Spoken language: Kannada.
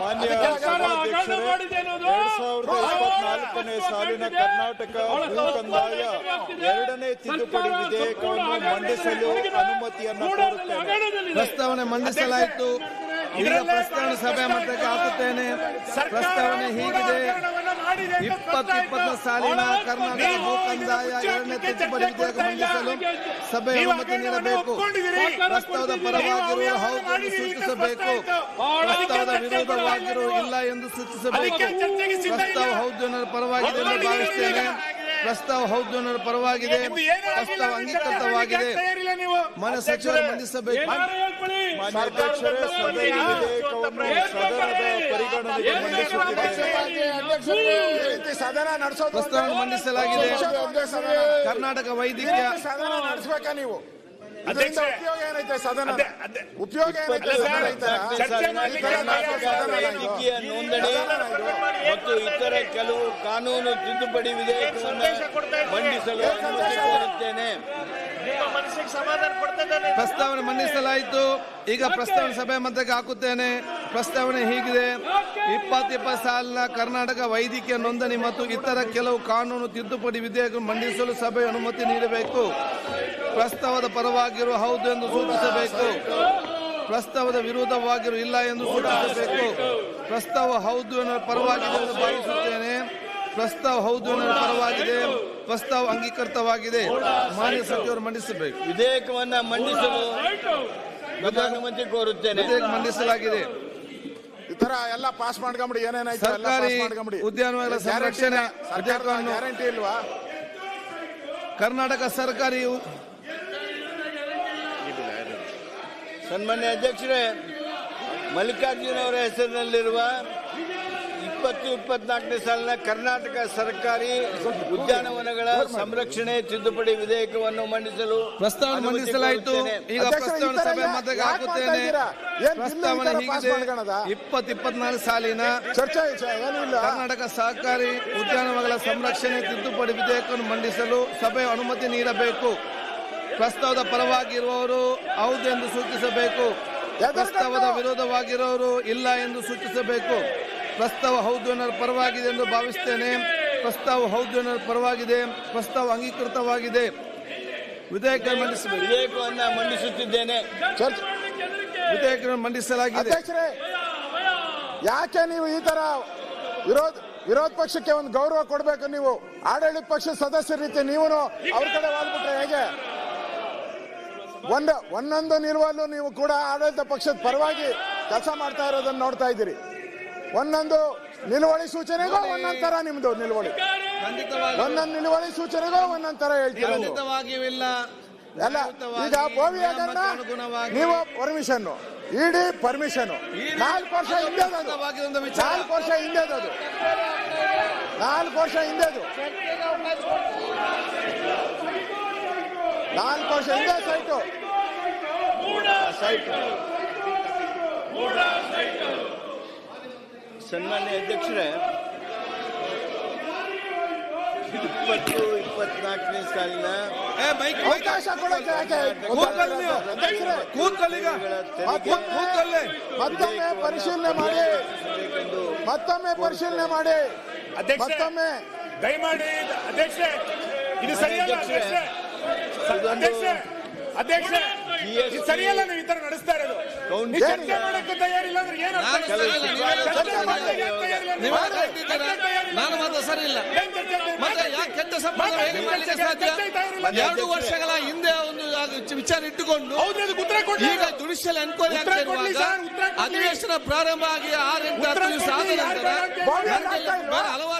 ಮಾನ್ಯ ಇಪ್ಪತ್ನಾಲ್ಕನೇ ಸಾಲಿನ ಕರ್ನಾಟಕ ಭೂ ಕಂದಾಯ ಎರಡನೇ ತಿದ್ದುಪಡಿ ವಿಧೇಯಕವನ್ನು ಮಂಡಿಸಲು ಅನುಮತಿಯನ್ನು ಪ್ರಸ್ತಾವನೆ ಮಂಡಿಸಲಾಯಿತು. ಈಗ ಪ್ರಸ್ತಾವನೆ ಸಭೆ ಮಟ್ಟಕ್ಕೆ ಹಾಕುತ್ತೇನೆ ಪ್ರಸ್ತಾವನೆ ಹೀಗಿದೆ ಇಪ್ಪತ್ತು ಇಪ್ಪತ್ತು ಸಾಲಿನ ಕರ್ನಾಟಕ ಕಂದಾಯ ಎರಡನೇ ತಿದ್ದುಪಡಿ ವಿಧೇಯಕ ಮಂಡಿಸಲು ಸಭೆ ಅನುಮತಿ ನೀಡಬೇಕು. ಪ್ರಸ್ತಾವದ ಪರವಾಗಿರುವ ಹೌದು ಸೂಚಿಸಬೇಕು ಪ್ರಸ್ತಾವದ ವಿರೋಧವಾಗಿರುವ ಇಲ್ಲ ಎಂದು ಸೂಚಿಸಬೇಕು. ಪ್ರಸ್ತಾವ ಹೌದು ಪರವಾಗಿದೆ ಎಂದು ಭಾವಿಸ್ತೇನೆ. ಪ್ರಸ್ತಾವ ಹೌದು ಪರವಾಗಿದೆ. ಪ್ರಸ್ತಾವ ಅಂಗೀಕೃತವಾಗಿದೆ ಮಾನ್ಯ ಸಚಿವರು ಮಂಡಿಸಬೇಕು ಪ್ರಸ್ತಾವನೆ ಮಂಡಿಸಲಾಗಿದೆ. ಕರ್ನಾಟಕ ವೈದ್ಯಕೀಯ ಸದನ ನಡೆಸಬೇಕಾ ನೀವು. ಉಪಯೋಗ ಏನೈತೆ ಸದನ ಉಪಯೋಗ ಏನೈತೆ ನೋಂದಣಿ ಮತ್ತು ಇತರ ಕೆಲವು ಕಾನೂನು ತಿದ್ದುಪಡಿ ವಿಧೇಯಕವನ್ನು ಮಂಡಿಸಲು ಅನುಮತಿ ಕೋರುತ್ತೇನೆ. ಪ್ರಸ್ತಾವನೆ ಮಂಡಿಸಲಾಯಿತು. ಈಗ ಪ್ರಸ್ತಾವನೆ ಸಭೆ ಮಧ್ಯಕ್ಕೆ ಹಾಕುತ್ತೇನೆ. ಪ್ರಸ್ತಾವನೆ ಹೀಗಿದೆ. ಇಪ್ಪತ್ತು ಇಪ್ಪತ್ತು ಸಾಲಿನ ಕರ್ನಾಟಕ ವೈದ್ಯಕೀಯ ನೋಂದಣಿ ಮತ್ತು ಇತರ ಕೆಲವು ಕಾನೂನು ತಿದ್ದುಪಡಿ ವಿಧೇಯಕ ಮಂಡಿಸಲು ಸಭೆ ಅನುಮತಿ ನೀಡಬೇಕು. ಪ್ರಸ್ತಾವದ ಪರವಾಗಿರುವ ಹೌದು ಎಂದು ಸೂಚಿಸಬೇಕು. ಪ್ರಸ್ತಾವದ ವಿರೋಧವಾಗಿರುವ ಇಲ್ಲ ಎಂದು ಸೂಚಿಸಬೇಕು. ಪ್ರಸ್ತಾವ ಹೌದು ಅನ್ನೋ ಪರವಾಗಿದೆ ಎಂದು ಭಾವಿಸುತ್ತೇನೆ. ಪ್ರಸ್ತಾವ ಹೌದು ಅನ್ನೋ ಪರವಾಗಿದೆ. ಪ್ರಸ್ತಾವ ಅಂಗೀಕೃತವಾಗಿದೆ. ಮಾನ್ಯ ಸಚಿವರು ಮಂಡಿಸಬೇಕು. ವಿಧೇಯಕವನ್ನ ಮಂಡಿಸಲು ಪ್ರಧಾನಮಂತ್ರಿ ಕೋರುತ್ತೇನೆ. ವಿಧೇಯಕ ಮಂಡಿಸಲಾಗಿದೆ. ಈ ತರ ಎಲ್ಲ ಪಾಸ್ ಮಾಡ್ಕೊಂಬಿಡಿ ಏನೇನಾಯ್ತು ಎಲ್ಲ ಸರ್ಕಾರಿ ಉದ್ಯಾನವನ ಗ್ಯಾರಂಟಿ ಸಂರಕ್ಷಣೆ. ಗ್ಯಾರಂಟಿ ಇಲ್ವಾ? ಕರ್ನಾಟಕ ಸರ್ಕಾರಿ ಸನ್ಮಾನ್ಯ ಅಧ್ಯಕ್ಷರೇ ಮಲ್ಲಿಕಾರ್ಜುನ ಅವರ ಹೆಸರಿನಲ್ಲಿರುವ ಇಪ್ಪತ್ತು ಇಪ್ಪತ್ನಾಲ್ಕನೇ ಸಾಲಿನ ಕರ್ನಾಟಕ ಸರ್ಕಾರಿ ಉದ್ಯಾನವನಗಳ ಸಂರಕ್ಷಣೆ ತಿದ್ದುಪಡಿ ವಿಧೇಯಕವನ್ನು ಮಂಡಿಸಲು ಪ್ರಸ್ತಾವ ಮಂಡಿಸಲಾಯಿತು. ಈಗ ಪ್ರಸ್ತಾವನೆ ಸಭೆ ಮಧ್ಯಕ್ಕೆ ಹಾಕುತ್ತೇನೆ? ಪ್ರಸ್ತಾವನೆ ಹೀಗಿದೆ? ಇಪ್ಪತ್ತು ಇಪ್ಪತ್ನಾಲ್ಕು ಸಾಲಿನ ಕರ್ನಾಟಕ ಸಹಕಾರಿ ಉದ್ಯಾನವನಗಳ ಸಂರಕ್ಷಣೆ ತಿದ್ದುಪಡಿ ವಿಧೇಯಕವನ್ನು ಮಂಡಿಸಲು ಸಭೆ ಅನುಮತಿ ನೀಡಬೇಕು. ಪ್ರಸ್ತಾವದ ಪರವಾಗಿರುವವರು ಹೌದು ಎಂದು ಸೂಚಿಸಬೇಕು. ಪ್ರಸ್ತಾವದ ವಿರೋಧವಾಗಿರೋರು ಇಲ್ಲ ಎಂದು ಸೂಚಿಸಬೇಕು. ಪ್ರಸ್ತಾವ ಹೌದು ಎನ್ನುವ ಪರವಾಗಿದೆ ಎಂದು ಭಾವಿಸ್ತೇನೆ. ಪ್ರಸ್ತಾವ ಹೌದು ಎನ್ನುವ ಪರವಾಗಿದೆ. ಪ್ರಸ್ತಾವ ಅಂಗೀಕೃತವಾಗಿದೆ. ವಿಧೇಯಕ ಮಂಡಿಸಬೇಕು. ವಿಧೇಯಕವನ್ನ ಮಂಡಿಸುತ್ತಿದ್ದೇನೆ. ವಿಧೇಯಕವನ್ನು ವಿಧೇಯಕ ಮಂಡಿಸಲಾಗಿದೆ. ಯಾಕೆ ನೀವು ಈ ತರ ವಿರೋಧ ವಿರೋಧ ಪಕ್ಷಕ್ಕೆ ಒಂದು ಗೌರವ ಕೊಡಬೇಕು ನೀವು? ಆಡಳಿತ ಪಕ್ಷದ ಸದಸ್ಯರ ರೀತಿ ನೀವು ಅವ್ರ ಕಡೆ ವಾಲ್ಬಿಟ್ರೆ ಹೇಗೆ? ಒಂದು ಒಂದೊಂದು ನಿಲುವಲ್ಲೂ ನೀವು ಕೂಡ ಆಡಳಿತ ಪಕ್ಷದ ಪರವಾಗಿ ಕೆಲಸ ಮಾಡ್ತಾ ಇರೋದನ್ನ ನೋಡ್ತಾ ಇದ್ದೀರಿ. ಒಂದೊಂದು ನಿಲುವಳಿ ಸೂಚನೆಗೂ ಒಂದೊಂದು ತರ ನಿಮ್ದು ನಿಲುವಳಿ. ಒಂದೊಂದು ನಿಲುವಳಿ ಸೂಚನೆಗೂ ಒಂದೊಂದು ತರ ಹೇಳ್ತೀರ ನೀವು. ಇಲ್ಲ. ಈಗ ನೀವು ಪರ್ಮಿಷನ್ ಇಡಿ ಪರ್ಮಿಷನ್ ನಾಲ್ಕು ವರ್ಷ ಹಿಂದೆ ನಾಲ್ಕು ವರ್ಷ ಹಿಂದೆ ಅದು ನಾಲ್ಕು ವರ್ಷ ಹಿಂದೆದು. ನಾಲ್ಕು ವರ್ಷ ಹಿಂದೆ ಸೈಟು ಸೈಟ್ ಸನ್ಮಾನ್ಯ ಅಧ್ಯಕ್ಷರೇ ಇಪ್ಪತ್ತು ಇಪ್ಪತ್ನಾಲ್ಕನೇ ಸಾಲಿನ ಏ, ಮೈಕ್ ಮೈಕ್ ಅವಕಾಶ ಕೊಡಕ್ಕೆ ಯಾಕೆ ಕೂತ್ಕೊಳ್ಳಿ ನೀವು. ಅಧ್ಯಕ್ಷರೇ, ಕೂತ್ಕೊಳ್ಳಿ ಈಗ. ಮತ್ತೊಮ್ಮೆ ಕೂತ್ಕೊಳ್ಳಿ. ಮತ್ತೊಮ್ಮೆ ಪರಿಶೀಲನೆ ಮಾಡಿ ಮತ್ತೊಮ್ಮೆ ಪರಿಶೀಲನೆ ಮಾಡಿ ಅಧ್ಯಕ್ಷರೇ. ಮತ್ತೊಮ್ಮೆ ದಯಮಾಡಿ ಅಧ್ಯಕ್ಷರೇ ಇದು ಸರಿಯಲ್ಲ ಅಧ್ಯಕ್ಷರೇ ಅಧ್ಯಕ್ಷರೇ ಸರಿಯಲ್ಲ ನೀವು ಈ ತರ ನಡೆಸ್ತಾ ಇರೋದು. ಚರ್ಚೆ ಮಾಡಕ್ಕೆ ತಯಾರಿಲ್ಲ ಅಂದ್ರೆ ಏನು? ನಾನು ಮಾತ್ರ ಸರಿ ಇಲ್ಲ. ಮತ್ತೆ ಯಾಕೆ ಕೆಟ್ಟ ಸಂಬಂಧ ಹೇಗೆ ಮಾಡ್ಲಿಕ್ಕೆ ಸಾಧ್ಯ? ಎರಡು ವರ್ಷಗಳ ಹಿಂದೆ ಒಂದು ವಿಚಾರ ಇಟ್ಟುಕೊಂಡು ಈಗ ಜುಡಿಷಿಯಲ್ ಎನ್ಕ್ವೈರಿ. ಅಧಿವೇಶನ ಪ್ರಾರಂಭ ಆಗಿ ಆರು ಹತ್ತು ದಿವಸ ಆದ ನಂತರ ಹಲವಾರು